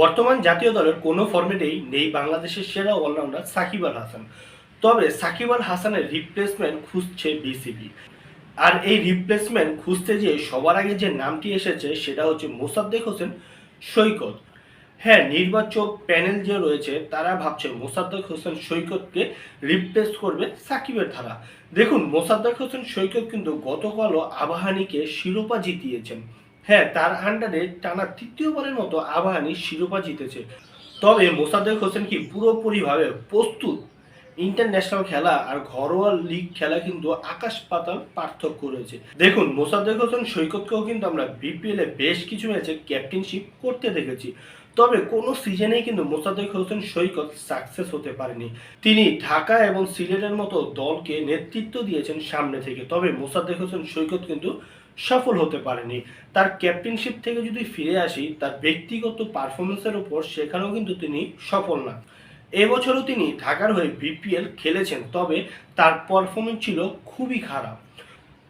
বর্তমান জাতীয় দলের কোনো ফর্মেটেই নেই বাংলাদেশের সেরা অলরাউন্ডার সাকিব আল হাসান। তবে সাকিব আল হাসানের রিপ্লেসমেন্ট খুঁজছে বিসিবি আর এই রিপ্লেসমেন্ট খুঁজতে যে সবার আগে যে নামটি এসেছে সেটা হচ্ছে মোসাদ্দেক হোসেন সৈকত। হ্যাঁ নির্বাচক প্যানেল যে রয়েছে, তারা ভাবছে মোসাদ্দেক হোসেন সৈকতকে রিপ্লেস করবে সাকিবের ধারা। দেখুন, মোসাদ্দেক হোসেন সৈকত কিন্তু গতকালও আবাহানীকে শিরোপা জিতিয়েছেন। হ্যাঁ তার আন্ডারে টানা তৃতীয়বারের মতো আবাহানী শিরোপা জিতেছে। তবে মোসাদ্দেক হোসেন কি পুরোপুরিভাবে প্রস্তুত? ইন্টারন্যাশনাল খেলা আর ঘরোয়া লিগ খেলা কিন্তু আকাশ পাতাল পার্থক্য রয়েছে। দেখুন, মোসাদ্দেক হোসেন, সৈকতকেও কিন্তু আমরা বিপিএল বেশ কিছু ম্যাচে ক্যাপ্টেনশিপ করতে দেখেছি। তবে কোনো সিজনেই কিন্তু মোসাদ্দেক হোসেন সৈকত সাকসেস হতে পারেনি। তিনি ঢাকা এবং সিলেটের মতো দলকে নেতৃত্ব দিয়েছেন সামনে থেকে। তবে মোসাদ্দেক হোসেন সৈকত কিন্তু সফল হতে পারেনি। তার ক্যাপ্টেনশিপ থেকে যদি ফিরে আসি, তার ব্যক্তিগত পারফরমেন্সের উপর সেখানেও কিন্তু তিনি সফল না। এবছরও তিনি ঢাকার হয়ে বিপিএল খেলেছেন, তবে তার পারফরমেন্স ছিল খুবই খারাপ।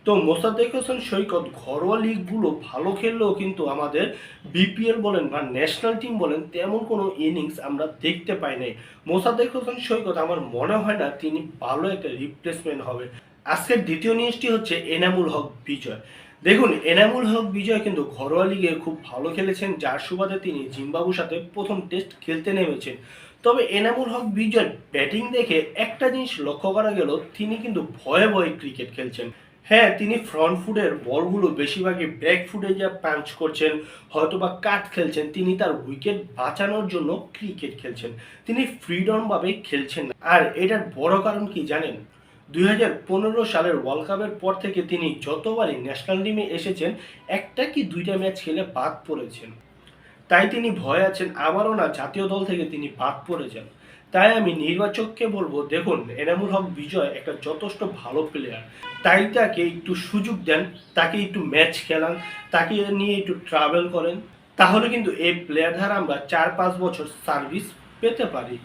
তো মোসাদ্দেক হোসেন সৈকত ঘরোয়া লিগগুলো ভালো খেললেও কিন্তু আমাদের বিপিএল বলেন বা ন্যাশনাল টিম বলেন, তেমন কোনো ইনিংস আমরা দেখতে পাই নাই। মোসাদ্দেক হোসেন সৈকত, আমার মনে হয় না তিনি ভালো একটা রিপ্লেসমেন্ট হবে। আজকের দ্বিতীয় নিউজটি হচ্ছে এনামুল হক বিজয়। দেখুন, এনামুল হক বিজয় কিন্তু ঘরোয়া লিগে খুব ভালো খেলেছেন, যার সুবাদে তিনি জিম্বাবুর সাথে প্রথম টেস্ট খেলতে নেমেছেন। তবে এনামুল হক বিজয় ব্যাটিং দেখে একটা জিনিস লক্ষ্য করা গেল, তিনি কিন্তু ভয়ে ভয়ে ক্রিকেট খেলছেন। হ্যাঁ তিনি ফ্রন্ট ফুটের বলগুলো বেশিরভাগই ব্যাক ফুটে যা পাঞ্চ করছেন হয়তো বা কাট খেলছেন, তিনি তার উইকেট বাঁচানোর জন্য ক্রিকেট খেলছেন। তিনি ফ্রিডমভাবে খেলছেন আর এটার বড় কারণ কি জানেন? দু হাজার পনেরো সালের ওয়ার্ল্ড কাপের পর থেকে তিনি যতবারই ন্যাশনাল টিমে এসেছেন, একটা কি দুইটা ম্যাচ খেলে বাদ পড়েছেন। তাই তিনি ভয় আছেন, আবারও না জাতীয় দল থেকে তিনি বাদ পড়েছেন। তাই আমি নির্বাচককে বলব, দেখুন, এনামুল হক বিজয় একটা যথেষ্ট ভালো প্লেয়ার তাই তাকে একটু সুযোগ দেন, তাকে একটু ম্যাচ খেলান, তাকে নিয়ে একটু ট্রাভেল করেন। তাহলে কিন্তু এই প্লেয়ার দ্বারা আমরা চার পাঁচ বছর সার্ভিস পেতে পারি।